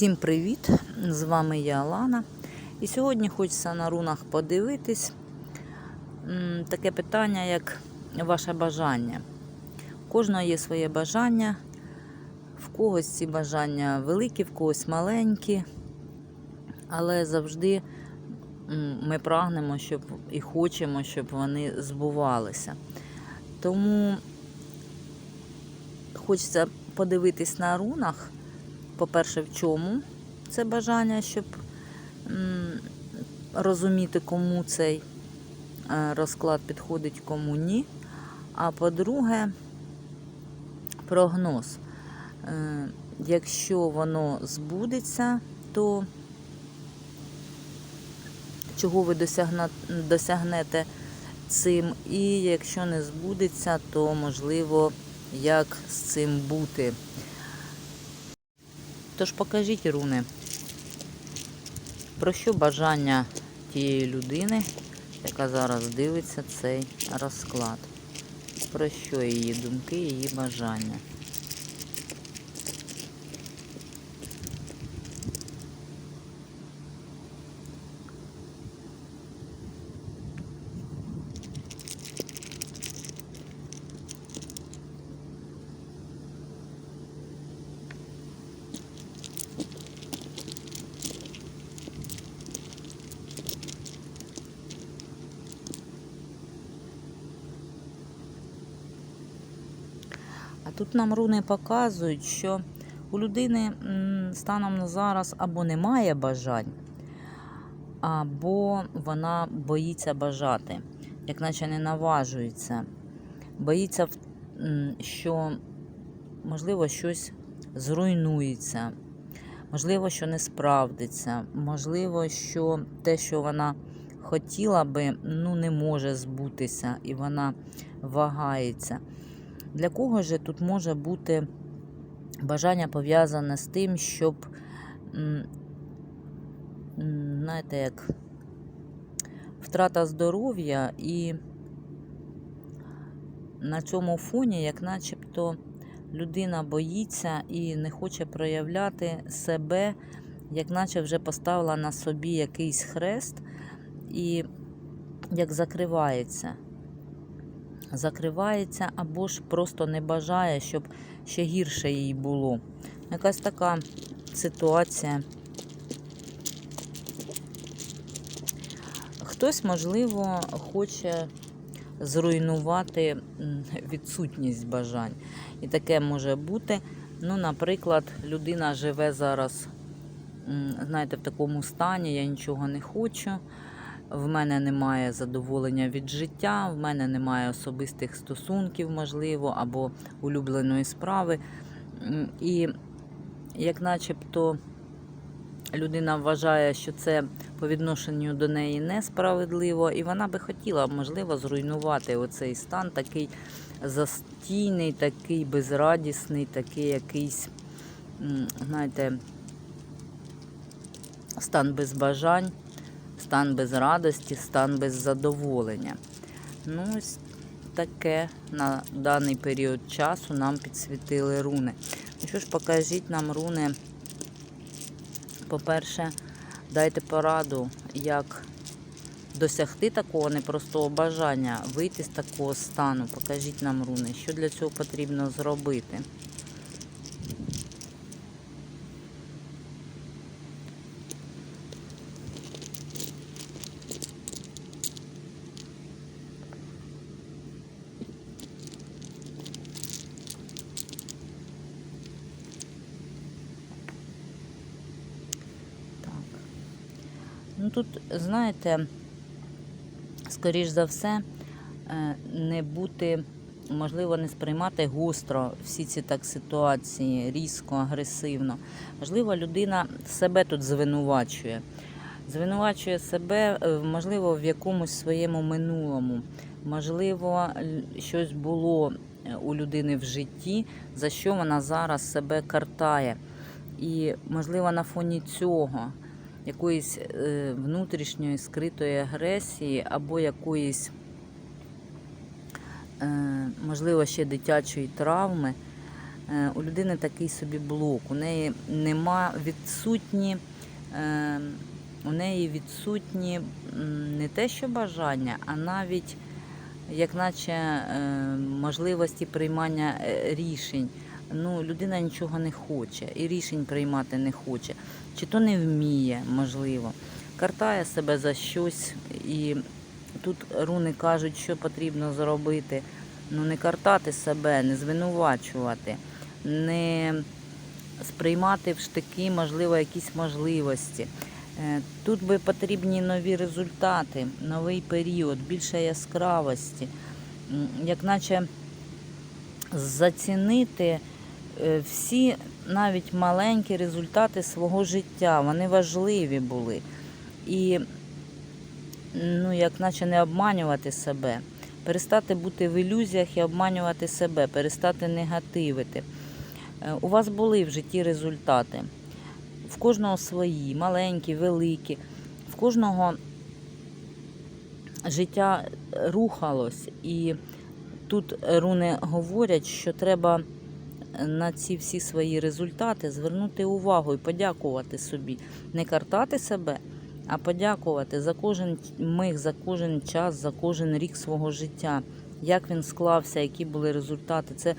Всім привіт! З вами я Алана. І сьогодні хочеться на рунах подивитись таке питання, як ваше бажання. У кожного є своє бажання, в когось ці бажання великі, в когось маленькі, але завжди ми прагнемо щоб і хочемо, щоб вони збувалися. Тому хочеться подивитись на рунах по-перше, в чому це бажання, щоб розуміти, кому цей е, розклад підходить, кому ні. А по-друге, прогноз. Е, Якщо воно збудеться, то чого ви досягнете цим, і якщо не збудеться, то можливо, як з цим бути. Тож покажіть, руни, про що бажання тієї людини, яка зараз дивиться цей розклад. Про що її думки, її бажання. Тут нам руни показують, що у людини станом на зараз або немає бажань, або вона боїться бажати, як наче не наважується. Боїться, що можливо щось зруйнується, можливо, що не справдиться, можливо, що те, що вона хотіла би, ну не може збутися, і вона вагається. Для кого же тут може бути бажання пов'язане з тим, щоб, знаєте, як втрата здоров'я і на цьому фоні, як начебто людина боїться і не хоче проявляти себе, як наче вже поставила на собі якийсь хрест і як закривається закривається або ж просто не бажає, щоб ще гірше їй було. Якась така ситуація. Хтось, можливо, хоче зруйнувати відсутність бажань. І таке може бути. Ну, наприклад, людина живе зараз, знаєте, в такому стані, я нічого не хочу в мене немає задоволення від життя, в мене немає особистих стосунків, можливо, або улюбленої справи. І як начебто людина вважає, що це по відношенню до неї несправедливо, і вона би хотіла, можливо, зруйнувати оцей стан, такий застійний, такий безрадісний, такий якийсь, знаєте, стан без бажань стан без радості, стан без задоволення. Ну, ось таке на даний період часу нам підсвітили руни. Ну що ж, покажіть нам руни. По-перше, дайте пораду, як досягти такого непростого бажання, вийти з такого стану. Покажіть нам руни, що для цього потрібно зробити. Тут, знаєте, скоріш за все, е, не бути, можливо, не сприймати гостро всі ці так ситуації, різко, агресивно. Можливо, людина себе тут звинувачує. Звинувачує себе, е, можливо, в якомусь своєму минулому. Можливо, щось було е, у людини в житті, за що вона зараз себе картає. І, можливо, на фоні цього якоїсь е, внутрішньої скритої агресії або якоїсь, е, можливо, ще дитячої травми, Е, У людини такий собі блок. У неї нема відсутні, у неї відсутні не те, що бажання, а навіть як наче можливості приймання рішень. Ну, людина нічого не хоче і рішень приймати не хоче, чи то не вміє, можливо. Картає себе за щось, і тут руни кажуть, що потрібно зробити. Ну, не картати себе, не звинувачувати, не сприймати в штики, можливо, якісь можливості. Е, Тут би потрібні нові результати, новий період, більше яскравості, як наче зацінити всі навіть маленькі результати свого життя. Вони важливі були. І ну, як наче не обманювати себе, перестати бути в ілюзіях і обманювати себе, перестати негативити. Е, У вас були в житті результати. В кожного свої, маленькі, великі. В кожного життя рухалось. І тут руни говорять, що треба на ці всі свої результати звернути увагу і подякувати собі. Не картати себе, а подякувати за кожен миг, за кожен час, за кожен рік свого життя, як він склався, які були результати. Це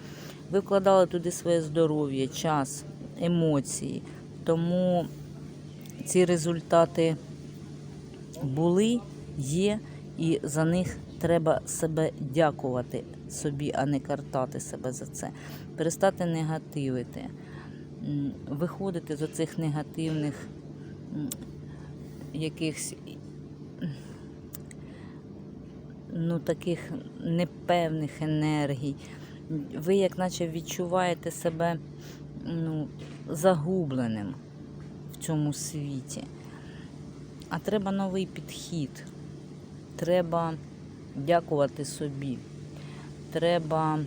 ви вкладали туди своє здоров'я, час, емоції. Тому ці результати були, є, і за них треба себе дякувати собі, а не картати себе за це. Перестати негативити, виходити з оцих негативних якихось ну, таких непевних енергій. Ви, як наче відчуваєте себе ну, загубленим в цьому світі. А треба новий підхід. Треба дякувати собі. Треба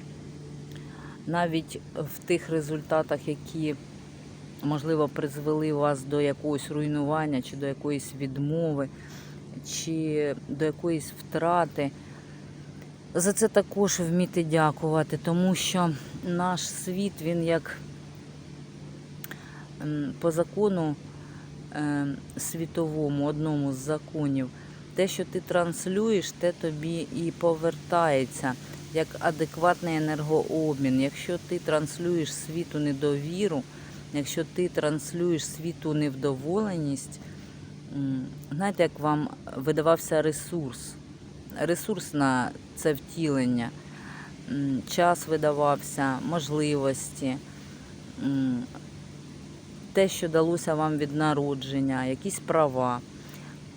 навіть в тих результатах, які, можливо, призвели вас до якогось руйнування, чи до якоїсь відмови, чи до якоїсь втрати. За це також вміти дякувати, тому що наш світ, він як по закону е, світовому, одному з законів, те, що ти транслюєш, те тобі і повертається як адекватний енергообмін. Якщо ти транслюєш світу недовіру, якщо ти транслюєш світу невдоволеність, знаєте, як вам видавався ресурс, ресурс на це втілення, час видавався, можливості. те, що далося вам від народження, якісь права.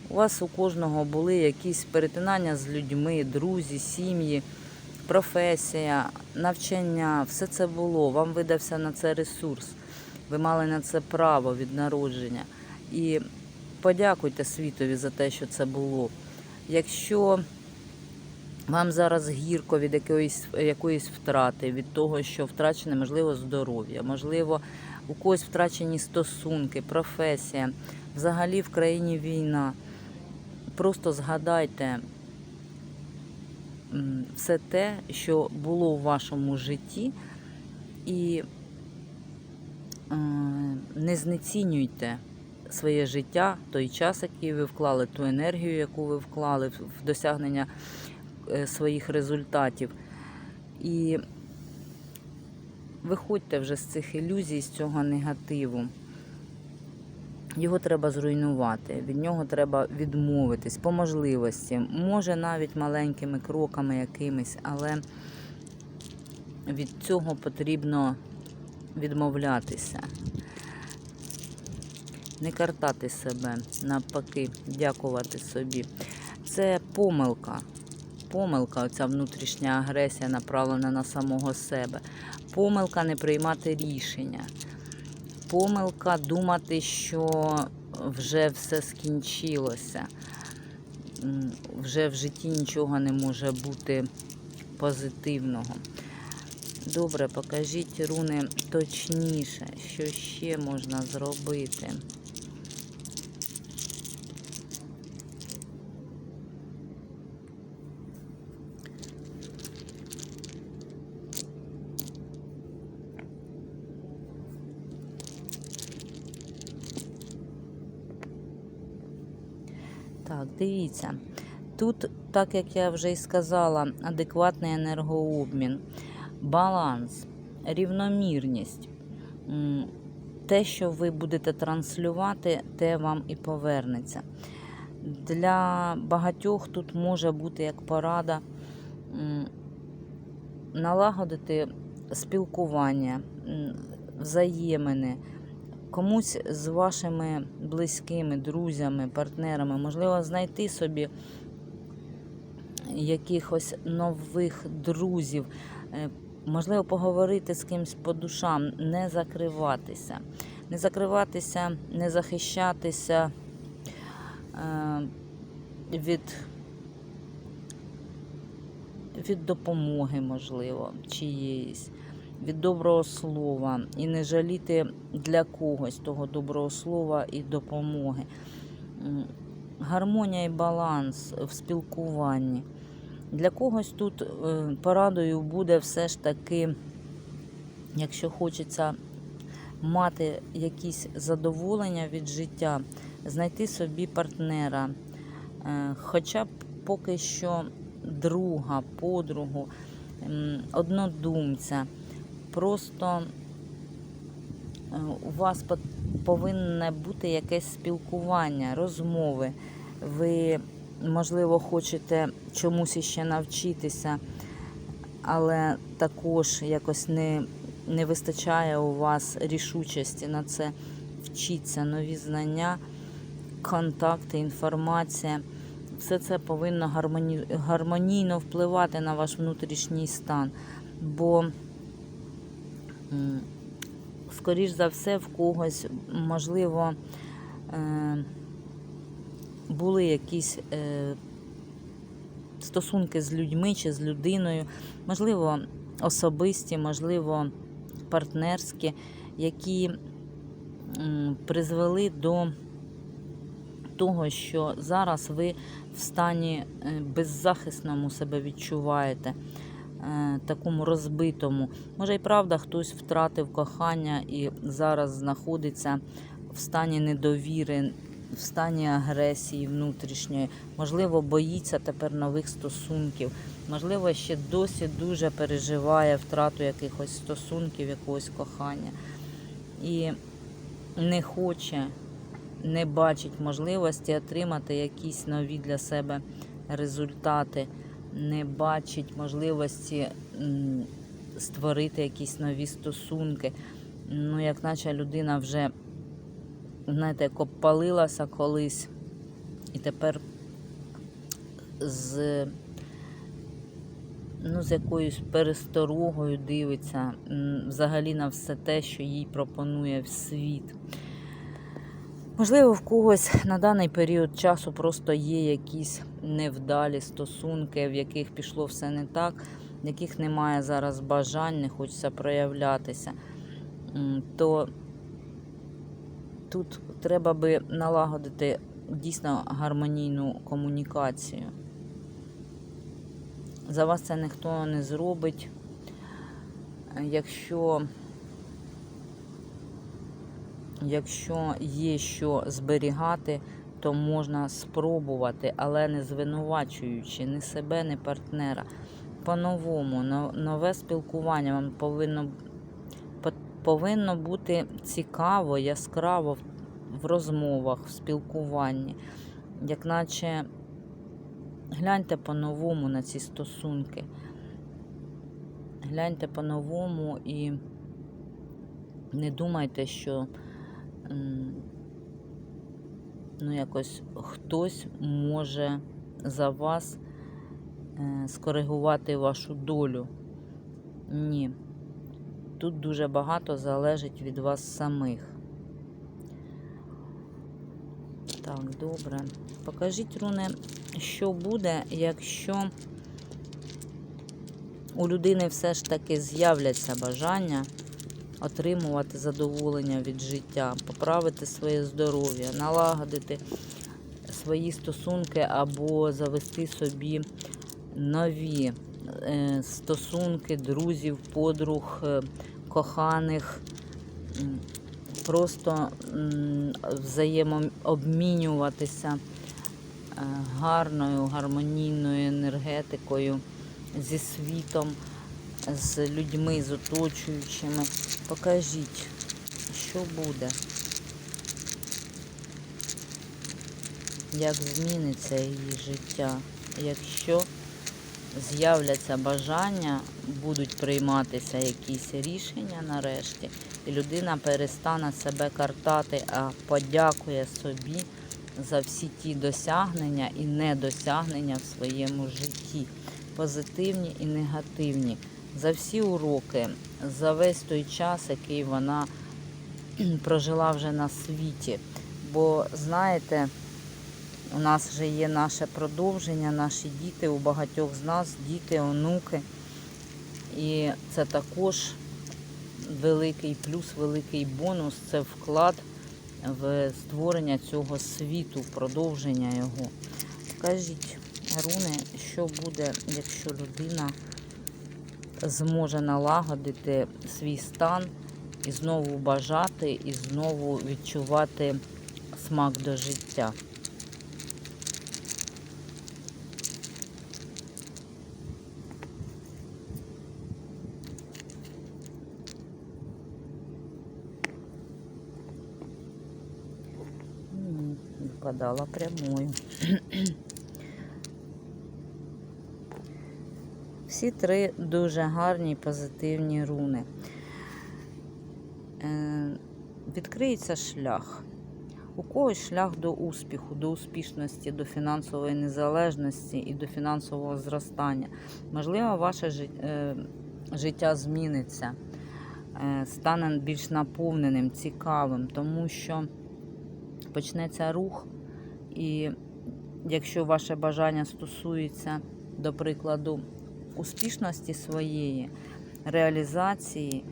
У вас у кожного були якісь перетинання з людьми, друзі, сім'ї, професія, навчання, все це було. Вам видався на це ресурс. Ви мали на це право від народження. І подякуйте світові за те, що це було. Якщо вам зараз гірко від якоїсь, якоїсь втрати, від того, що втрачене, можливо, здоров'я, можливо, у когось втрачені стосунки, професія, взагалі в країні війна. Просто згадайте все те, що було у вашому житті, і е, не знецінюйте своє життя, той час, який ви вклали, ту енергію, яку ви вклали в в досягнення е, своїх результатів. І виходьте вже з цих ілюзій, з цього негативу. Його треба зруйнувати, від нього треба відмовитись по можливості. Може навіть маленькими кроками якимись, але від цього потрібно відмовлятися. Не картати себе, навпаки, дякувати собі. Це помилка. Помилка, оця внутрішня агресія, направлена на самого себе. Помилка не приймати рішення. Помилка думати, що вже все скінчилося. Вже в житті нічого не може бути позитивного. Добре, покажіть руни точніше, що ще можна зробити. Так, дивіться. Тут, так як я вже і сказала, адекватний енергообмін, баланс, рівномірність. Те, що ви будете транслювати, те вам і повернеться. Для багатьох тут може бути як порада налагодити спілкування, взаємини. Комусь з вашими близькими, друзями, партнерами, можливо, знайти собі якихось нових друзів, е, можливо, поговорити з кимось по душам, не закриватися, не закриватися, не захищатися е, від, від допомоги, можливо, чиєїсь. Від доброго слова і не жаліти для когось того доброго слова і допомоги. Гармонія і баланс в спілкуванні. Для когось тут е, порадою буде все ж таки, якщо хочеться мати якісь задоволення від життя, знайти собі партнера, е, хоча б поки що друга, подругу, однодумця. Просто е, у вас повинне бути якесь спілкування, розмови. Ви, можливо, хочете чомусь іще навчитися, але також якось не, не вистачає у вас рішучості на це. Вчіться, нові знання, контакти, інформація. Все це повинно гармоні... гармонійно впливати на ваш внутрішній стан. Бо скоріш за все, в когось, можливо, е, були якісь е, стосунки з людьми чи з людиною, можливо, особисті, можливо, партнерські, які призвели до того, що зараз ви в стані е, беззахисному себе відчуваєте такому розбитому. Може, і правда, хтось втратив кохання і зараз знаходиться в стані недовіри, в стані агресії внутрішньої. Можливо, боїться тепер нових стосунків. Можливо, ще досі дуже переживає втрату якихось стосунків, якогось кохання. І не хоче, не бачить можливості отримати якісь нові для себе результати не бачить можливості створити якісь нові стосунки. Ну, як наче людина вже, знаєте, як обпалилася колись, і тепер з, ну, з якоюсь пересторогою дивиться взагалі на все те, що їй пропонує світ. Можливо, в когось на даний період часу просто є якісь невдалі стосунки, в яких пішло все не так, в яких немає зараз бажань, не хочеться проявлятися. То тут треба би налагодити дійсно гармонійну комунікацію. За вас це ніхто не зробить. Якщо Якщо є що зберігати, то можна спробувати, але не звинувачуючи ні себе, ні партнера. По-новому, нове спілкування вам повинно, повинно бути цікаво, яскраво в, розмовах, в спілкуванні. Як наче гляньте по-новому на ці стосунки. Гляньте по-новому і не думайте, що ну, якось хтось може за вас е, скоригувати вашу долю. Ні. Тут дуже багато залежить від вас самих. Так, добре. Покажіть, Руне, що буде, якщо у людини все ж таки з'являться бажання отримувати задоволення від життя, поправити своє здоров'я, налагодити свої стосунки або завести собі нові е, стосунки друзів, подруг, е, коханих, просто взаємообмінюватися гарною, гармонійною енергетикою, зі світом, з людьми, з оточуючими. Покажіть, що буде, як зміниться її життя, якщо з'являться бажання, будуть прийматися якісь рішення нарешті, і людина перестане себе картати, а подякує собі за всі ті досягнення і недосягнення в своєму житті, позитивні і негативні, за всі уроки, за весь той час, який вона прожила вже на світі. Бо знаєте, у нас вже є наше продовження, наші діти, у багатьох з нас діти, онуки. І це також великий плюс, великий бонус це вклад в створення цього світу, продовження його. Кажіть, руни, що буде, якщо людина зможе налагодити свій стан і знову бажати, і знову відчувати смак до життя. М, Випадала прямою. Всі три дуже гарні позитивні руни. Е, відкриється шлях. У когось шлях до успіху, до успішності, до фінансової незалежності і до фінансового зростання. Можливо, ваше е, життя зміниться, е, стане більш наповненим, цікавим, тому що почнеться рух, і якщо ваше бажання стосується, до прикладу, успішності своєї, реалізації,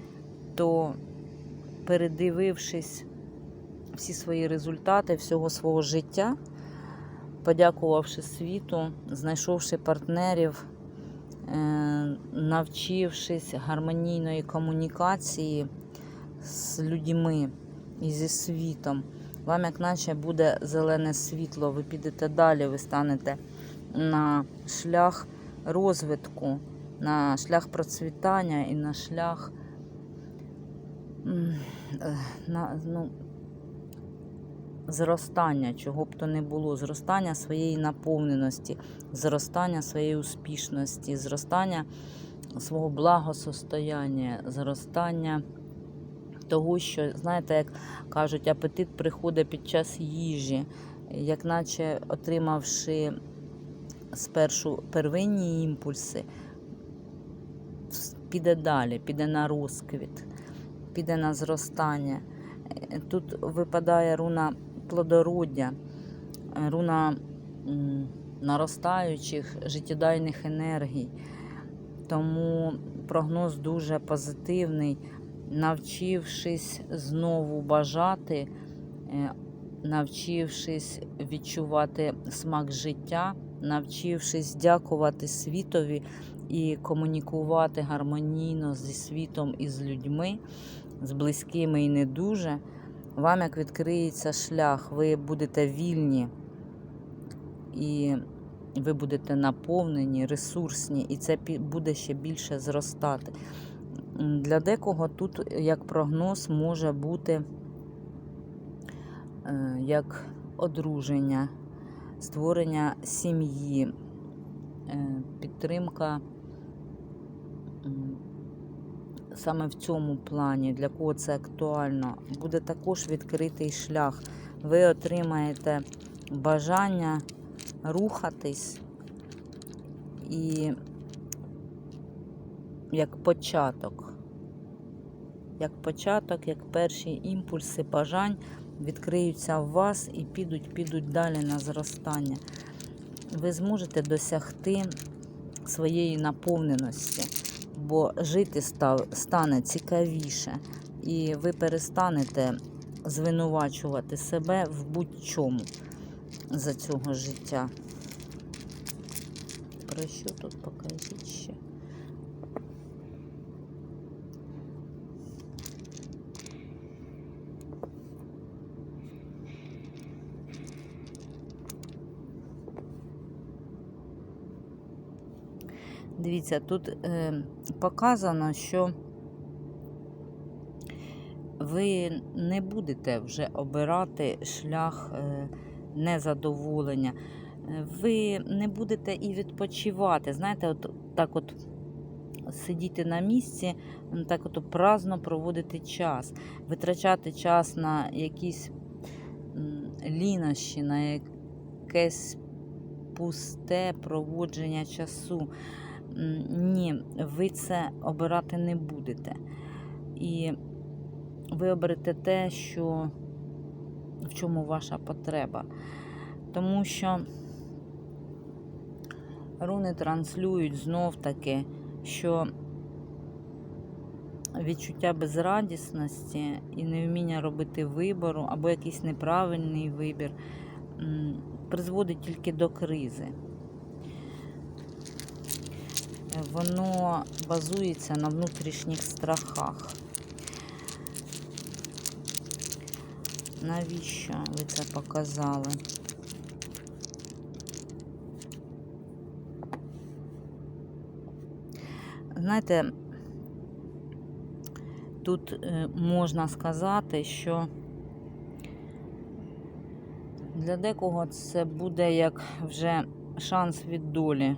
то передивившись всі свої результати всього свого життя, подякувавши світу, знайшовши партнерів, е, навчившись гармонійної комунікації з людьми і зі світом, вам як наче буде зелене світло, ви підете далі, ви станете на шлях розвитку, на шлях процвітання і на шлях е, на, ну, зростання, чого б то не було, зростання своєї наповненості, зростання своєї успішності, зростання свого благосостояння, зростання того, що, знаєте, як кажуть, апетит приходить під час їжі, як наче отримавши спершу первинні імпульси, піде далі, піде на розквіт, піде на зростання. Е, Тут випадає руна плодороддя, руна наростаючих життєдайних енергій. Тому прогноз дуже позитивний. Навчившись знову бажати, е, навчившись відчувати смак життя, навчившись дякувати світові і комунікувати гармонійно зі світом і з людьми, з близькими і не дуже, вам як відкриється шлях, ви будете вільні і ви будете наповнені, ресурсні, і це буде ще більше зростати. Для декого тут, як прогноз, може бути е, як одруження, створення сім'ї, е, підтримка саме в цьому плані, для кого це актуально, буде також відкритий шлях. Ви отримаєте бажання рухатись і як початок. Як початок, як перші імпульси бажань відкриються в вас і підуть, підуть далі на зростання. Ви зможете досягти своєї наповненості, бо жити став, стане цікавіше, і ви перестанете звинувачувати себе в будь-чому за цього життя. Про що тут покажіть ще? Дивіться, тут е, показано, що ви не будете вже обирати шлях е, незадоволення. Е, Ви не будете і відпочивати. Знаєте, от так от сидіти на місці, так от праздно проводити час, витрачати час на якісь лінощі, на якесь пусте проводження часу. Ні, ви це обирати не будете. І ви оберете те, що в чому ваша потреба. Тому що руни транслюють знов таки, що відчуття безрадісності і невміння робити вибору або якийсь неправильний вибір призводить тільки до кризи. Воно базується на внутрішніх страхах. Навіщо ви це показали? Знаєте, тут е, можна сказати, що для декого це буде як вже шанс від долі.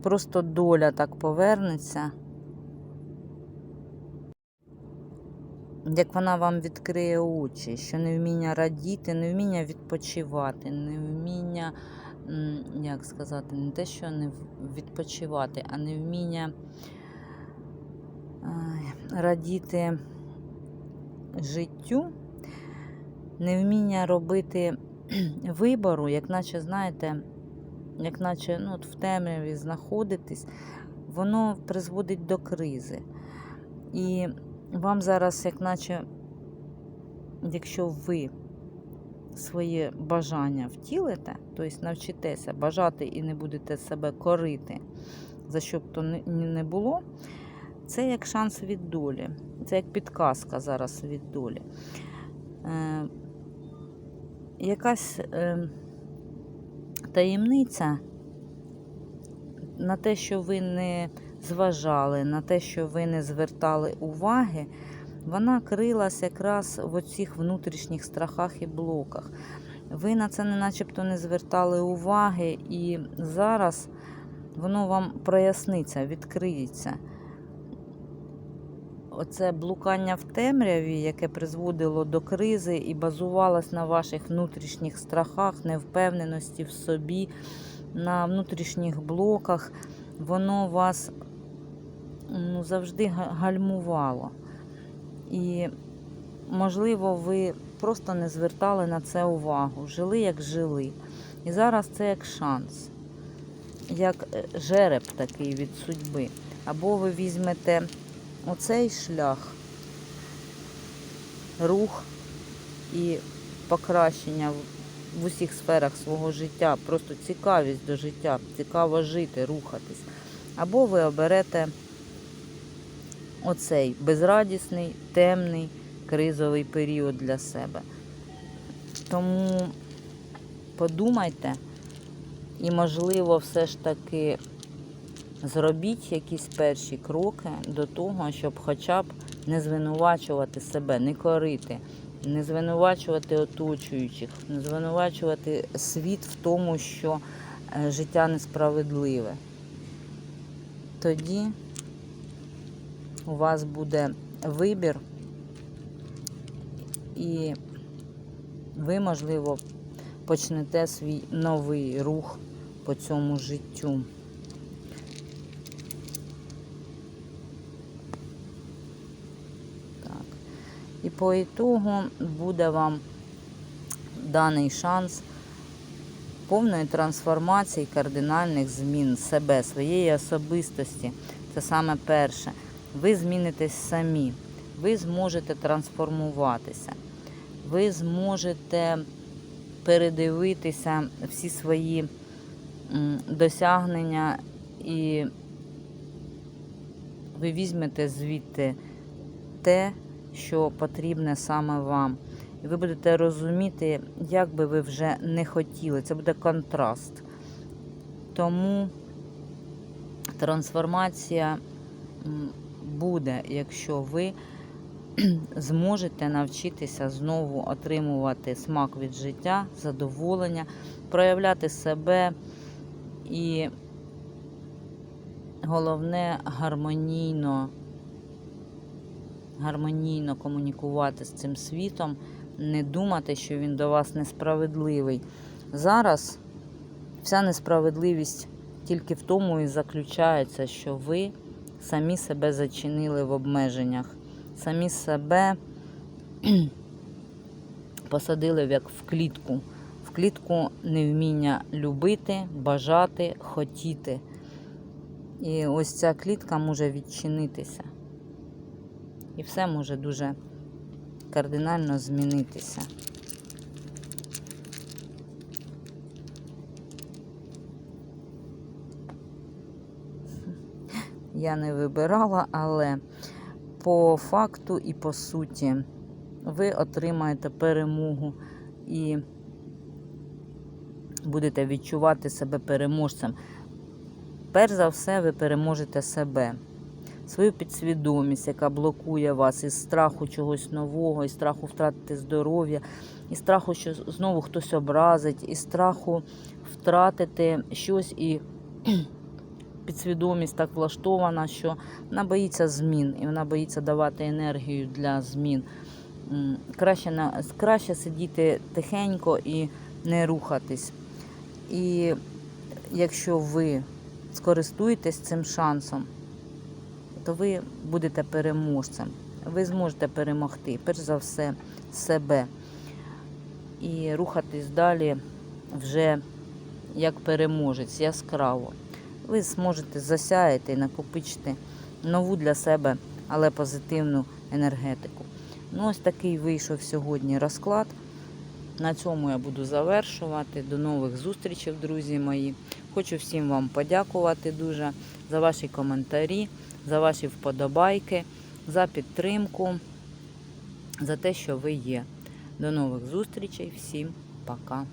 Просто доля так повернеться. Як вона вам відкриє очі, що невміння радіти, невміння відпочивати, невміння, м, як сказати, не те, що не відпочивати, а невміння ай, радіти життю, невміння робити вибору, як наче, знаєте, як наче ну, от в темряві знаходитись, воно призводить до кризи. І вам зараз, як наче, якщо ви своє бажання втілите, тобто навчитеся бажати і не будете себе корити, за що б то не- було, це як шанс від долі. Це як підказка зараз від долі. Е, якась е, таємниця на те, що ви не зважали, на те, що ви не звертали уваги, вона крилась якраз в оцих внутрішніх страхах і блоках. Ви на це не начебто не звертали уваги, і зараз воно вам проясниться, відкриється. Оце блукання в темряві, яке призводило до кризи і базувалось на ваших внутрішніх страхах, невпевненості в собі, на внутрішніх блоках, воно вас ну, завжди гальмувало. І, можливо, ви просто не звертали на це увагу, жили як жили. І зараз це як шанс, як е, жереб такий від судьби. Або ви візьмете оцей шлях, рух і покращення в- усіх сферах свого життя, просто цікавість до життя, цікаво жити, рухатись. Або ви оберете оцей безрадісний, темний, кризовий період для себе. Тому подумайте і, можливо, все ж таки зробіть якісь перші кроки до того, щоб хоча б не звинувачувати себе, не корити, не звинувачувати оточуючих, не звинувачувати світ в тому, що е, життя несправедливе. Тоді у вас буде вибір, і ви, можливо, почнете свій новий рух по цьому життю. По ітогу буде вам даний шанс повної трансформації, кардинальних змін себе, своєї особистості. Це саме перше. Ви змінитесь самі, ви зможете трансформуватися, ви зможете передивитися всі свої досягнення і ви візьмете звідти те, що потрібне саме вам. І ви будете розуміти, як би ви вже не хотіли. Це буде контраст. Тому Трансформація буде, якщо ви зможете навчитися знову отримувати смак від життя, задоволення, проявляти себе і головне гармонійно, гармонійно комунікувати з цим світом, не думати, що він до вас несправедливий. Зараз вся несправедливість тільки в тому і заключається, що ви самі себе зачинили в обмеженнях, самі себе посадили як в клітку. В клітку невміння любити, бажати, хотіти. І ось ця клітка може відчинитися. І все може дуже кардинально змінитися. Я не вибирала, але по факту і по суті ви отримаєте перемогу і будете відчувати себе переможцем. Перш за все, ви переможете себе, свою підсвідомість, яка блокує вас із страху чогось нового, із страху втратити здоров'я, із страху, що знову хтось образить, із страху втратити щось і підсвідомість так влаштована, що вона боїться змін і вона боїться давати енергію для змін. Краще, краще сидіти тихенько і не рухатись. І якщо ви скористуєтесь цим шансом, то ви будете переможцем. Ви зможете перемогти, перш за все, себе. І рухатись далі вже як переможець, яскраво. Ви зможете засяяти і накопичити нову для себе, але позитивну енергетику. Ну, ось такий вийшов сьогодні розклад. На цьому я буду завершувати. До нових зустрічей, друзі мої. Хочу всім вам подякувати дуже за ваші коментарі, за ваші вподобайки, за підтримку, за те, що ви є. До нових зустрічей. Всім пока.